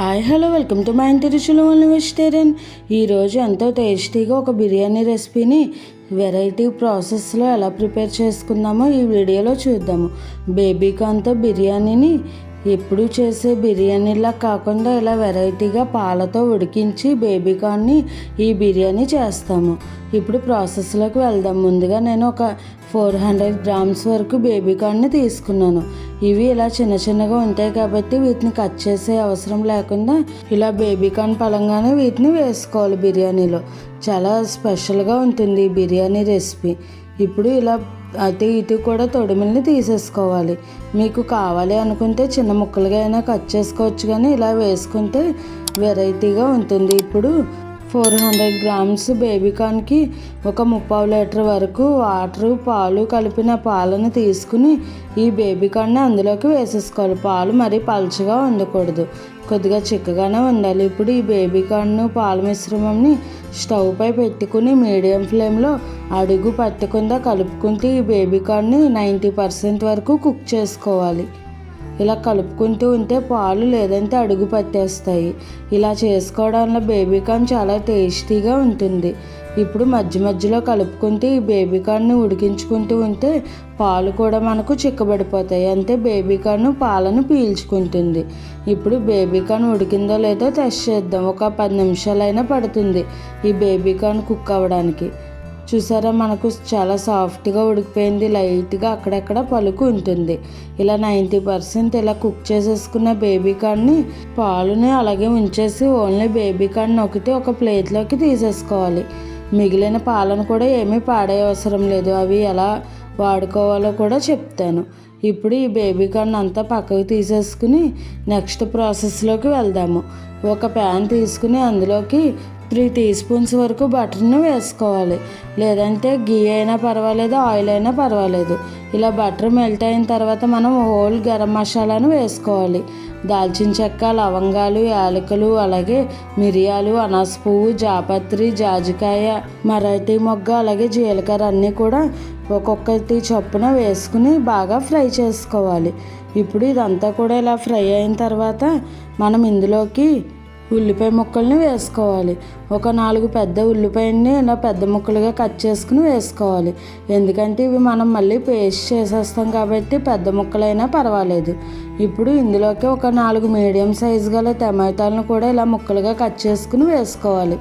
Hi hello welcome to my ఇంటి రుచులు vegetarian. ఈరోజు ఎంతో టేస్టీగా ఒక బిర్యానీ రెసిపీని వెరైటీ ప్రాసెస్లో ఎలా ప్రిపేర్ చేసుకుందామో ఈ వీడియోలో చూద్దాము. బేబీ కార్న్తో బిర్యానీని ఎప్పుడు చేసే బిర్యానీలా కాకుండా ఇలా వెరైటీగా పాలతో ఉడికించి బేబీ కార్న్ని ఈ బిర్యానీ చేస్తాము. ఇప్పుడు ప్రాసెస్లోకి వెళ్దాం. ముందుగా నేను ఒక ఫోర్ హండ్రెడ్ గ్రామ్స్ వరకు బేబీ కార్న్ని తీసుకున్నాను. ఇవి ఇలా చిన్న చిన్నగా ఉంటాయి కాబట్టి వీటిని కట్ చేసే అవసరం లేకుండా ఇలా బేబీ కార్న్ పలంగానే వీటిని వేసుకోవాలి బిర్యానీలో. చాలా స్పెషల్గా ఉంటుంది ఈ బిర్యానీ రెసిపీ. ఇప్పుడు ఇలా అటు ఇటు కూడా తొడిమిల్ని తీసేసుకోవాలి. మీకు కావాలి అనుకుంటే చిన్న ముక్కలుగా అయినా కట్ చేసుకోవచ్చు కానీ ఇలా వేసుకుంటే వెరైటీగా ఉంటుంది. ఇప్పుడు ఫోర్ హండ్రెడ్ గ్రామ్స్ బేబీకాన్కి ఒక ముప్పావు లీటర్ వరకు వాటర్ పాలు కలిపిన పాలను తీసుకుని ఈ బేబీకాన్ని అందులోకి వేసేసుకోవాలి. పాలు మరీ పలుచగా ఉండకూడదు కొద్దిగా చిక్కగానే ఉండాలి ఇప్పుడు ఈ బేబీకార్న్ పాల మిశ్రమంని స్టవ్ పై పెట్టుకుని మీడియం ఫ్లేమ్లో అడుగు పట్టకుండా కలుపుకుంటూ ఈ బేబీకార్న్ని నైంటీ పర్సెంట్ వరకు కుక్ చేసుకోవాలి. ఇలా కలుపుకుంటూ ఉంటే పాలు లేదంటే అడుగు పట్టేస్తాయి. ఇలా చేసుకోవడం వల్ల బేబీ కార్న్ చాలా టేస్టీగా ఉంటుంది. ఇప్పుడు మధ్య మధ్యలో కలుపుకుంటూ ఈ బేబీ కార్న్ని ఉడికించుకుంటూ ఉంటే పాలు కూడా మనకు చిక్కబడిపోతాయి. అంతే బేబీకార్న్ పాలను పీల్చుకుంటుంది. ఇప్పుడు బేబీ కార్న్ ఉడికిందో లేదో టెస్ట్ చేద్దాం. ఒక పది నిమిషాలైనా పడుతుంది ఈ బేబీ కార్న్ కుక్ అవ్వడానికి. చూసారా మనకు చాలా సాఫ్ట్గా ఉడికిపోయింది. లైట్గా అక్కడక్కడ పలుకు ఉంటుంది. ఇలా నైంటీ పర్సెంట్ ఇలా కుక్ చేసేసుకున్న బేబీ కార్డ్ని పాలుని అలాగే ఉంచేసి ఓన్లీ బేబీ కార్డ్ నొక్కితే ఒక ప్లేట్లోకి తీసేసుకోవాలి. మిగిలిన పాలను కూడా ఏమీ పాడే అవసరం లేదు. అవి ఎలా వాడుకోవాలో కూడా చెప్తాను. ఇప్పుడు ఈ బేబీ కార్న్ అంతా పక్కకు తీసేసుకుని నెక్స్ట్ ప్రాసెస్లోకి వెళ్దాము. ఒక ప్యాన్ తీసుకుని అందులోకి త్రీ టీ స్పూన్స్ వరకు బటర్ను వేసుకోవాలి. లేదంటే గీ అయినా పర్వాలేదు ఆయిల్ అయినా పర్వాలేదు. ఇలా బటర్ మెల్ట్ అయిన తర్వాత మనం హోల్ గరం మసాలాను వేసుకోవాలి. దాల్చిన చెక్క లవంగాలు యాలకులు అలాగే మిరియాలు అనాస పువ్వు జాపత్రి జాజికాయ మరాఠీ మొగ్గ అలాగే జీలకర్ర అన్నీ కూడా ఒక్కొక్కటి చొప్పున వేసుకుని బాగా ఫ్రై చేసుకోవాలి. ఇప్పుడు ఇదంతా కూడా ఇలా ఫ్రై అయిన తర్వాత మనం ఇందులోకి ఉల్లిపాయ ముక్కల్ని వేసుకోవాలి. ఒక నాలుగు పెద్ద ఉల్లిపాయని ఇలా పెద్ద ముక్కలుగా కట్ చేసుకుని వేసుకోవాలి. ఎందుకంటే ఇవి మనం మళ్ళీ పేస్ట్ చేసేస్తాం కాబట్టి పెద్ద ముక్కలైనా పర్వాలేదు. ఇప్పుడు ఇందులోకి ఒక నాలుగు మీడియం సైజు గల టమాటాలను కూడా ఇలా ముక్కలుగా కట్ చేసుకుని వేసుకోవాలి.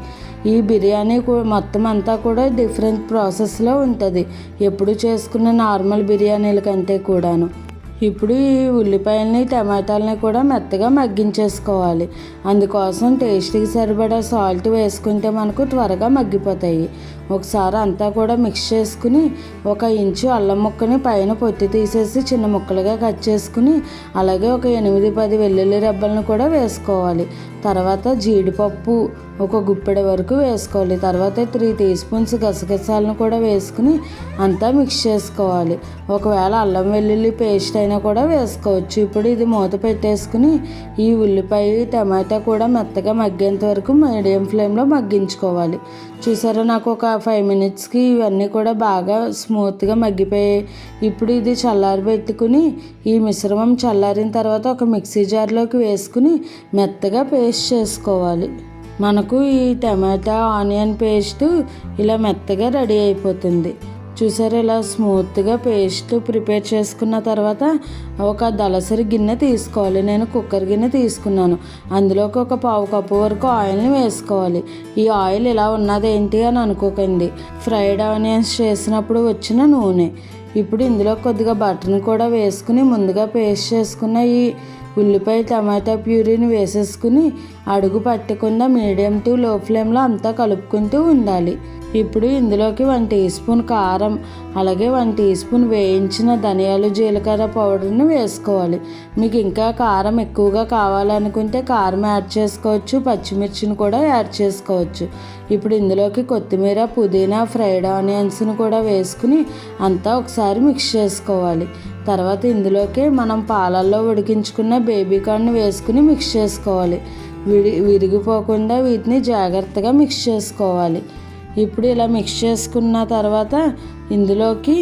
ఈ బిర్యానీ మొత్తం అంతా కూడా డిఫరెంట్ ప్రాసెస్లో ఉంటుంది. ఎప్పుడు చేసుకున్న నార్మల్ బిర్యానీల కంటే కూడాను. ఇప్పుడు ఈ ఉల్లిపాయలని టమాటాలని కూడా మెత్తగా మగ్గించేసుకోవాలి. అందుకోసం టేస్ట్కి సరిపడా సాల్ట్ వేసుకుంటే మనకు త్వరగా మగ్గిపోతాయి. ఒకసారి అంతా కూడా మిక్స్ చేసుకుని ఒక ఇంచు అల్లం ముక్కని పైన పొత్తి తీసేసి చిన్న ముక్కలుగా కట్ చేసుకుని అలాగే ఒక ఎనిమిది పది వెల్లుల్లి రెబ్బలను కూడా వేసుకోవాలి. తర్వాత జీడిపప్పు ఒక గుప్పెడ వరకు వేసుకోవాలి. తర్వాత త్రీ టీ స్పూన్స్ గసగసాలను కూడా వేసుకుని అంతా మిక్స్ చేసుకోవాలి. ఒకవేళ అల్లం వెల్లుల్లి పేస్ట్ అయినా కూడా వేసుకోవచ్చు. ఇప్పుడు ఇది మూత పెట్టేసుకుని ఈ ఉల్లిపాయ టమాటా కూడా మెత్తగా మగ్గేంత వరకు మీడియం ఫ్లేమ్లో మగ్గించుకోవాలి. చూసారా నాకు ఒక ఫైవ్ మినిట్స్కి ఇవన్నీ కూడా బాగా స్మూత్గా మగ్గిపోయాయి. ఇప్పుడు ఇది చల్లారబెట్టుకుని ఈ మిశ్రమం చల్లారిన తర్వాత ఒక మిక్సీ జార్లోకి వేసుకుని మెత్తగా పేస్ట్ చేసుకోవాలి. మనకు ఈ టమాటా ఆనియన్ పేస్ట్ ఇలా మెత్తగా రెడీ అయిపోతుంది. చూసారు ఇలా స్మూత్గా పేస్ట్ ప్రిపేర్ చేసుకున్న తర్వాత ఒక దళసరి గిన్నె తీసుకోవాలి. నేను కుక్కర్ గిన్నె తీసుకున్నాను. అందులోకి ఒక పావు కప్పు వరకు ఆయిల్ని వేసుకోవాలి. ఈ ఆయిల్ ఇలా ఉన్నది ఏంటి అని అనుకోకండి. ఫ్రైడ్ ఆనియన్స్ చేసినప్పుడు వచ్చిన నూనె. ఇప్పుడు ఇందులో కొద్దిగా బటర్ని కూడా వేసుకుని ముందుగా పేస్ట్ చేసుకున్న ఈ ఉల్లిపాయ టమాటా ప్యూరీని వేసేసుకుని అడుగు పట్టకుండా మీడియం టు లో ఫ్లేమ్లో అంతా కలుపుకుంటూ ఉండాలి. ఇప్పుడు ఇందులోకి వన్ టీ స్పూన్ కారం అలాగే వన్ టీ స్పూన్ వేయించిన ధనియాలు జీలకర్ర పౌడర్ని వేసుకోవాలి. మీకు ఇంకా కారం ఎక్కువగా కావాలనుకుంటే కారం యాడ్ చేసుకోవచ్చు పచ్చిమిర్చిని కూడా యాడ్ చేసుకోవచ్చు. ఇప్పుడు ఇందులోకి కొత్తిమీర పుదీనా ఫ్రైడ్ ఆనియన్స్ని కూడా వేసుకుని అంతా ఒకసారి మిక్స్ చేసుకోవాలి. తర్వాత ఇందులోకి మనం పాలల్లో ఉడికించుకున్న బేబీ కార్న్ వేసుకుని మిక్స్ చేసుకోవాలి. విడి విరిగిపోకుండా వీటిని జాగ్రత్తగా మిక్స్ చేసుకోవాలి. ఇప్పుడు ఇలా మిక్స్ చేసుకున్న తర్వాత ఇందులోకి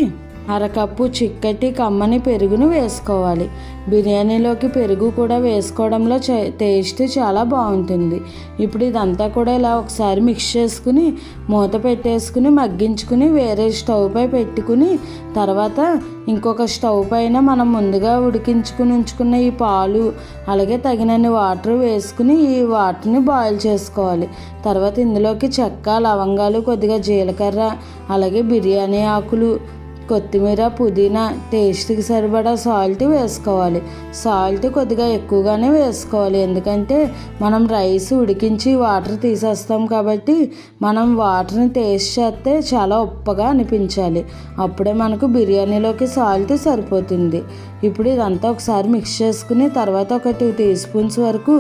అరకప్పు చిక్కటి కమ్మని పెరుగును వేసుకోవాలి. బిర్యానీలోకి పెరుగు కూడా వేసుకోవడంలో టేస్ట్ చాలా బాగుంటుంది. ఇప్పుడు ఇదంతా కూడా ఇలా ఒకసారి మిక్స్ చేసుకుని మూత పెట్టేసుకుని మగ్గించుకుని వేరే స్టవ్ పై పెట్టుకుని తర్వాత ఇంకొక స్టవ్ పైన మనం ముందుగా ఉడికించుకుని ఉంచుకున్న ఈ పాలు అలాగే తగినన్ని వాటర్ వేసుకుని ఈ వాటర్ని బాయిల్ చేసుకోవాలి. తర్వాత ఇందులోకి చెక్క లవంగాలు కొద్దిగా జీలకర్ర అలాగే బిర్యానీ ఆకులు కొత్తిమీర పుదీనా టేస్ట్కి సరిపడా సాల్ట్ వేసుకోవాలి. సాల్ట్ కొద్దిగా ఎక్కువగానే వేసుకోవాలి. ఎందుకంటే మనం రైస్ ఉడికించి వాటర్ తీసేస్తాం కాబట్టి మనం వాటర్ని టేస్ట్ చేస్తే చాలా ఉప్పగా అనిపించాలి. అప్పుడే మనకు బిర్యానీలోకి సాల్ట్ సరిపోతుంది. ఇప్పుడు ఇదంతా ఒకసారి మిక్స్ చేసుకుని తర్వాత ఒక టూ టీ స్పూన్స్ వరకు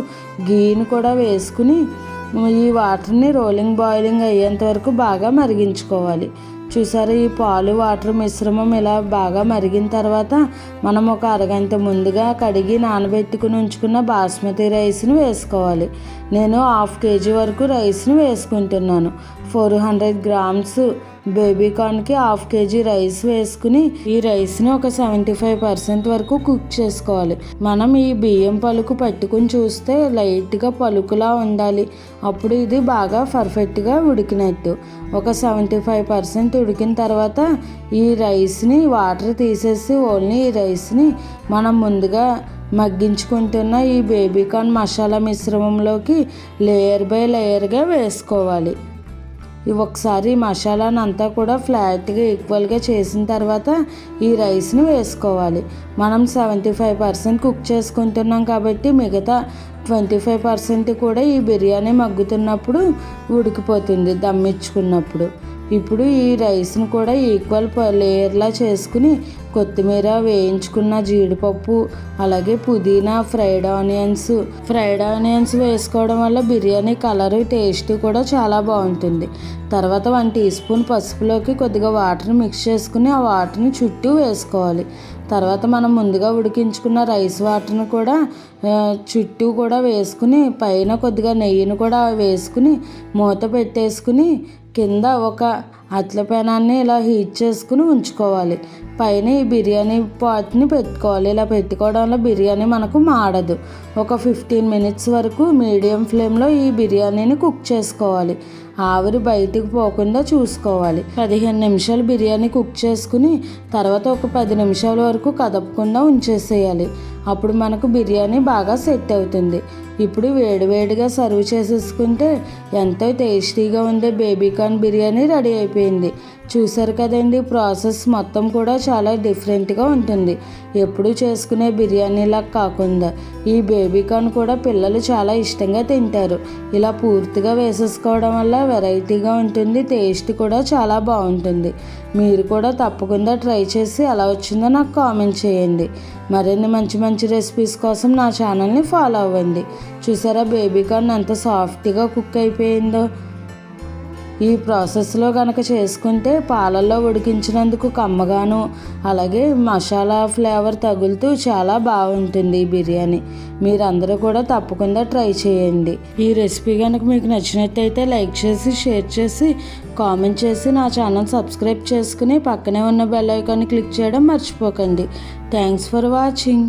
గీని కూడా వేసుకుని ఈ వాటర్ని రోలింగ్ బాయిలింగ్ అయ్యేంత వరకు బాగా మరిగించుకోవాలి. చూసారు ఈ పాలు వాటర్ మిశ్రమం ఇలా బాగా మరిగిన తర్వాత మనం ఒక అరగంట ముందుగా కడిగి నానబెట్టుకుని ఉంచుకున్న బాస్మతి రైస్ని వేసుకోవాలి. నేను హాఫ్ కేజీ వరకు రైస్ని వేసుకుంటున్నాను. ఫోర్ హండ్రెడ్ గ్రామ్స్ బేబీ కార్న్కి హాఫ్ కేజీ రైస్ వేసుకుని ఈ రైస్ని ఒక సెవెంటీ ఫైవ్ పర్సెంట్ వరకు కుక్ చేసుకోవాలి. మనం ఈ బియ్యం పలుకు పట్టుకుని చూస్తే లైట్గా పలుకులా ఉండాలి. అప్పుడు ఇది బాగా పర్ఫెక్ట్గా ఉడికినట్టు. ఒక సెవెంటీ ఫైవ్ పర్సెంట్ ఉడికిన తర్వాత ఈ రైస్ని వాటర్ తీసేసి ఓన్లీ ఈ రైస్ని మనం ముందుగా మగ్గించుకుంటున్న ఈ బేబీ కార్న్ మసాలా మిశ్రమంలోకి లేయర్ బై లేయర్గా వేసుకోవాలి. ఇవి ఒకసారి మసాలాను అంతా కూడా ఫ్లాట్గా ఈక్వల్గా చేసిన తర్వాత ఈ రైస్ని వేసుకోవాలి. మనం సెవెంటీ ఫైవ్ పర్సెంట్ కుక్ చేసుకుంటున్నాం కాబట్టి మిగతా ట్వంటీ ఫైవ్ పర్సెంట్ కూడా ఈ బిర్యానీ మగ్గుతున్నప్పుడు ఉడికిపోతుంది దమ్మిచ్చుకున్నప్పుడు ఇప్పుడు ఈ రైస్ని కూడా ఈక్వల్ లేయర్లా చేసుకుని కొత్తిమీర వేయించుకున్న జీడిపప్పు అలాగే పుదీనా ఫ్రైడ్ ఆనియన్స్. ఫ్రైడ్ ఆనియన్స్ వేసుకోవడం వల్ల బిర్యానీ కలర్ టేస్ట్ కూడా చాలా బాగుంటుంది. తర్వాత వన్ టీ స్పూన్ పసుపులోకి కొద్దిగా వాటర్ని మిక్స్ చేసుకుని ఆ వాటర్ని చుట్టూ వేసుకోవాలి. తర్వాత మనం ముందుగా ఉడికించుకున్న రైస్ వాటర్ని కూడా చుట్టూ కూడా వేసుకుని పైన కొద్దిగా నెయ్యిని కూడా వేసుకుని మూత పెట్టేసుకుని కింద ఒక అట్ల పెనాన్ని ఇలా హీట్ చేసుకుని ఉంచుకోవాలి. పైన ఈ బిర్యానీ పాట్ని పెట్టుకోవాలి. ఇలా పెట్టుకోవడం వల్ల బిర్యానీ మనకు మాడదు. ఒక ఫిఫ్టీన్ మినిట్స్ వరకు మీడియం ఫ్లేమ్లో ఈ బిర్యానీని కుక్ చేసుకోవాలి. ఆవిరి బయటికి పోకుండా చూసుకోవాలి. పదిహేను నిమిషాలు బిర్యానీ కుక్ చేసుకుని తర్వాత ఒక పది నిమిషాల వరకు కదపకుండా ఉంచేసేయాలి. అప్పుడు మనకు బిర్యానీ బాగా సెట్ అవుతుంది. ఇప్పుడు వేడివేడిగా సర్వ్ చేసేసుకుంటే ఎంతో టేస్టీగా ఉండే బేబీ కార్న్ బిర్యానీ రెడీ అయిపోయింది. చూసారు కదండి ప్రాసెస్ మొత్తం కూడా చాలా డిఫరెంట్గా ఉంటుంది. ఎప్పుడు చేసుకునే బిర్యానీలా కాకుండా ఈ బేబీ కార్న్ కూడా పిల్లలు చాలా ఇష్టంగా తింటారు. ఇలా పూర్తిగా వేసేసుకోవడం వల్ల వెరైటీగా ఉంటుంది టేస్ట్ కూడా చాలా బాగుంటుంది. మీరు కూడా తప్పకుండా ట్రై చేసి ఎలా వచ్చిందో నాకు కామెంట్ చేయండి. మరిన్ని మంచి మంచి మంచి రెసిపీస్ కోసం నా ఛానల్ని ఫాలో అవ్వండి. చూసారా బేబీ కార్న్ ఎంత సాఫ్ట్గా కుక్ అయిపోయిందో. ఈ ప్రాసెస్లో కనుక చేసుకుంటే పాలల్లో ఉడికించినందుకు కమ్మగాను అలాగే మసాలా ఫ్లేవర్ తగులుతూ చాలా బాగుంటుంది ఈ బిర్యానీ. మీరందరూ కూడా తప్పకుండా ట్రై చేయండి. ఈ రెసిపీ కనుక మీకు నచ్చినట్టయితే లైక్ చేసి షేర్ చేసి కామెంట్ చేసి నా ఛానల్ సబ్స్క్రైబ్ చేసుకుని పక్కనే ఉన్న బెల్ ఐకాన్ని క్లిక్ చేయడం మర్చిపోకండి. Thanks for watching